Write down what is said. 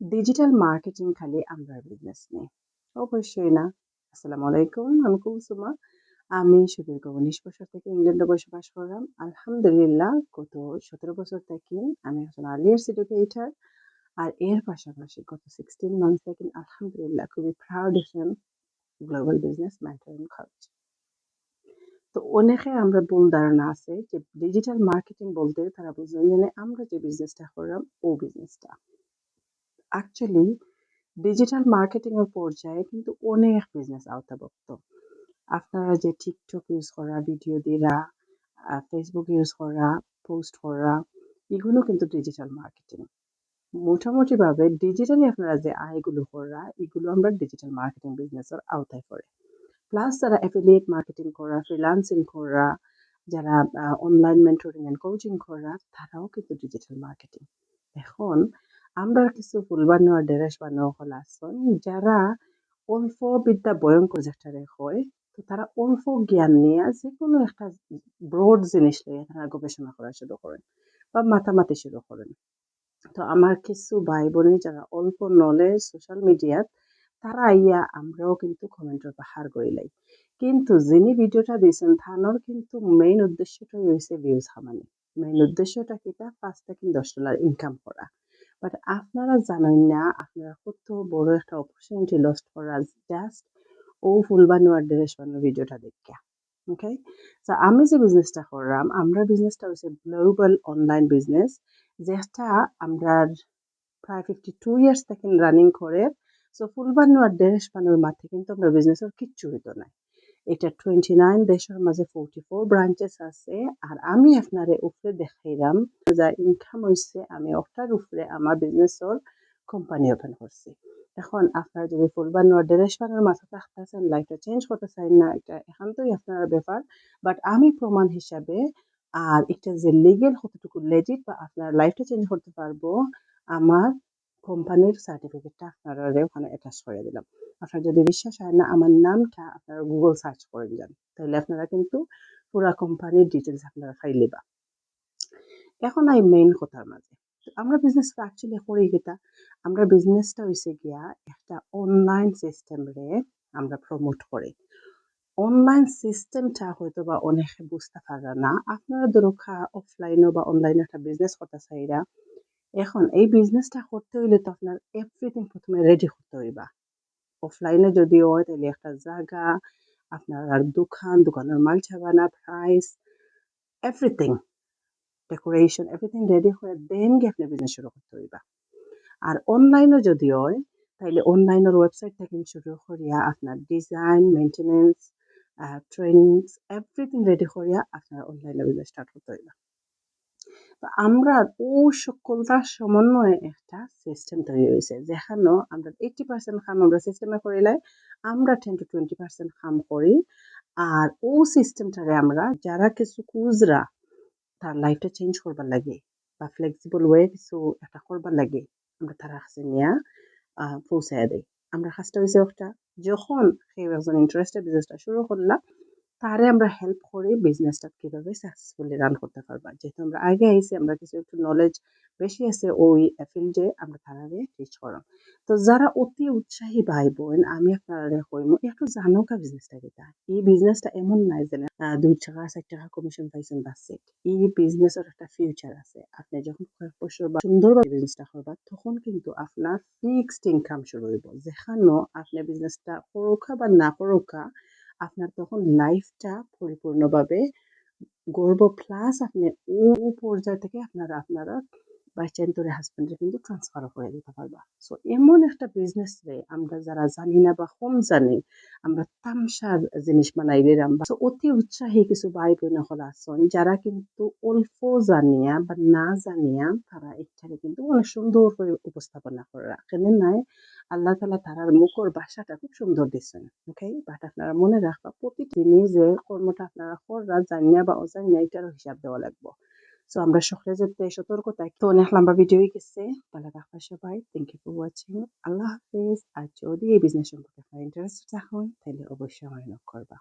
Digital marketing খালি আমরা business নেই। অবশ্যই না। আসসালামু আলাইকুম, আমি কুলসুমা। আমি সুদীর্ঘ উনিশ বছর থেকে ইংল্যান্ডে বসবাস করলাম। আলহামদুলিল্লাহ, গত সতেরো বছর থেকে আমি একজন আর্লিয়ার্স এডুকেটার আর এর পাশাপাশি গত সিক্সটিন মান্থ থেকে আলহামদুলিল্লাহ খুবই প্রাউড হয়েছেন গ্লোবাল বিজনেস মেন্টর খরচ তো অনেকে আমরা ভুল ধারণা আছে যে ডিজিটাল মার্কেটিং বলতে তারা বুঝলেন আমরা যে বিজনেসটা করলাম, ও বিজনেসটা অ্যাকচুয়ালি ডিজিটাল মার্কেটিং এর পর্যায়ে কিন্তু অনেক বিজনেস আওতাভুক্ত। আপনারা যে টিকটক ইউজ করা ভিডিও দেওয়া ফেসবুক ইউজ করা পোস্ট করা, এগুলো কিন্তু ডিজিটাল মার্কেটিং মোটামুটিভাবে ডিজিটালি আপনারা যে আয়গুলো করা, এগুলো আমরা ডিজিটাল মার্কেটিং বিজনেসের আওতায় পড়ে। প্লাস যারা অ্যাফিলিয়েট মার্কেটিং করা ফ্রিলান্সিং করা, যারা অনলাইন মেন্টরিং অ্যান্ড কোচিং করা, তারাও কিন্তু ডিজিটাল মার্কেটিং এখন আমরা কিছু ফুল বানোয়া ড্রেস বানোয়া হল আসন যারা অল্প বিদ্যা ভয়ঙ্কর হয় তো তারা অল্প জ্ঞান নিয়ে যে কোনো একটা ব্রড জিনিস নিয়ে তারা গবেষণা করা শুরু করেন বা মাতামাতি শুরু করেন তো আমার কিছু ভাই বোনে যারা অল্প নলেজ সোশ্যাল মিডিয়াত তারা আইয়া আমরাও কিন্তু কমেন্টের পাহাড় করিলাই কিন্তু যিনি ভিডিওটা দিয়েছেন থানোর কিন্তু মেইন উদ্দেশ্যটাই হয়েছে ভিউজ হামানি মেইন উদ্দেশ্যটা কিটা পাঁচ থেকে দশ ডলার ইনকাম করা বাট আপনারা জানেন না, আপনারা কত বড় একটা অপরচুনিটি লস্ট করা জাস্ট ও ফুল বানোয়ার ড্রেস বানোয়ার ভিডিওটা দেখিয়া ওকে তো আমি যে বিজনেসটা করলাম, আমরা বিজনেসটা হচ্ছে গ্লোবাল অনলাইন বিজনেস যেটা আমরা প্রায় ফিফটি টু ইয়ার্স থেকে রানিং করে সো ফুল বানোয়ার ড্রেস বানোয়ার মাঠে কিন্তু আমরা বিজনেসের কিচ্ছু হইতো না এটা টোয়েন্টি নাইন দেশের মাঝে ফোরটি ফোর ব্রাঞ্চেস আছে, আর আমি আপনারে উপরে দেখাইলাম, যা ইনকাম হয়েছে আমি ওটার উপরে আমার বিজনেসর কোম্পানি ওপেন করছি। এখন আপনারা যদি ফুল বানোয়ার ড্রেস বানোয়ার মাথা থাকতেছেন লাইফটা চেঞ্জ করতে চাই না, এটা এখানটাই আপনার ব্যাপার। বাট আমি প্রমাণ হিসাবে, আর এটা যে লিগেল কতটুকু লেজিট বা আপনার লাইফটা চেঞ্জ করতে পারব, আমার কোম্পানির সার্টিফিকেটটা আপনারা ওখানে অ্যাটাচ করে দিলাম। আপনার যদি বিশ্বাস হয়, না, আমার নামটা আপনারা গুগল সার্চ করে দিলেন তাহলে আপনারা কিন্তু পুরা কোম্পানির ডিটেলস আপনারা ফাইলিবা এখন আই মেইন কথার মাঝে। আমরা বিজনেসটা অ্যাকচুয়ালি করি গেটা আমরা বিজনেসটা হয়েছে গিয়া একটা অনলাইন সিস্টেমরে আমরা প্রমোট করি। অনলাইন সিস্টেমটা হয়তো বা অনেকে বুঝতে পারে না। আপনারা দরকার অফলাইনও বা অনলাইনে একটা বিজনেস করতে চাইরা, এখন এই বিজনেসটা করতে হইলে তো আপনার এভরিথিং প্রথমে রেডি করতে হইবা। অফলাইনে যদি হয় তাহলে একটা জায়গা আপনার আর দোকান, দোকানের মাল ছাবানা price everything decoration everything ready করে দেন গিয়ে আপনি বিজনেস শুরু করতে হইবা। আর অনলাইনে যদি হয়, তাইলে অনলাইনের ওয়েবসাইট থেকে শুরু করিয়া আপনার design maintenance trainings everything ready করিয়া আপনার অনলাইনে বিজনেস স্টার্ট করতে হইবা। আমরা ও সকলটার সমন্বয়ে একটা সিস্টেম তৈরি হয়েছে যেখানে আমরা এইটি পার্সেন্ট কাম আমরা সিস্টেমে করিলাই আমরা টেন টু টোয়েন্টি পার্সেন্ট কাম করি। আর ও সিস্টেমটারে আমরা যারা কিছু কুজরা তার লাইফটা চেঞ্জ করবার লাগে বা ফ্লেক্সিবল ওয়ে কিছু একটা করবার লাগে, আমরা তারা কাছে নিয়ে পৌঁছায় দেয় আমরা কাজটা হয়েছে একটা, যখন সেই একজন ইন্টারেস্টেড বিজনেসটা শুরু করলাম তারে আমরা হেল্প করি বিজনেসটা কীভাবে সাকসেসফুলি রান করতে পারবা। যেহেতু আমরা আগে আইসি আমরা কিছু একটু নলেজ বেশি আছে ওই ফিল্ডে আমরা তারারে টিচ করাম তো যারা অতি উৎসাহী ভাই বোন আমি আপনারা কইম, একটু জানো কা বিজনেসটা কিটা এই বিজনেসটা এমন নাই যে দুই টাকা, চার টাকা কমিশন পাইছেন বাস এই বিজনেসের একটা ফিউচার আছে। আপনি যখন কয়েক বছর বা সুন্দরভাবে বিজনেসটা করবা, তখন কিন্তু আপনার ফিক্সড ইনকাম শুরু হইব। যেখানে আপনি বিজনেসটা করোকা বা না করোকা আপনার তখন লাইফটা পরিপূর্ণভাবে গর্ব প্লাস আপনি ও পর্যায় থেকে আপনারা আপনারা বাই তোরে হাজব্যান্ডে কিন্তু ট্রান্সফার করে দিতে পারবা। সো এমন একটা বিজনেস রে আমরা যারা জানি না বা কম জানি, আমরা তামসার জিনিস বানাই দিলাম বা অতি উৎসাহী কিছু ভাই বোন হল আসন যারা কিন্তু অল্প জানিয়া বা না জানিয়া তারা এখানে কিন্তু অনেক সুন্দর করে উপস্থাপনা করে রাখেন নাই আল্লাহ তালা তারার মুখর ভাষাটা খুব সুন্দর দিচ্ছেন ওকে বাট আপনারা মনে রাখবা, প্রতিটি যে কর্মটা আপনারা কররা জানিয়া বা অজানিয়া এটারও হিসাব দেওয়া লাগবো। সো আমরা সকলে যাতে সতর্ক থাকি। তো অনেক লম্বা ভিডিও হয়ে গেছে। ভালো রাখবা সবাই। থ্যাংক ইউ ফর ওয়াচিং আল্লাহ হাফিজ। আর যদি এই বিজনেস সম্পর্কে আপনার ইন্টারেস্ট থাকুন তাহলে অবশ্যই আমার নক করবা।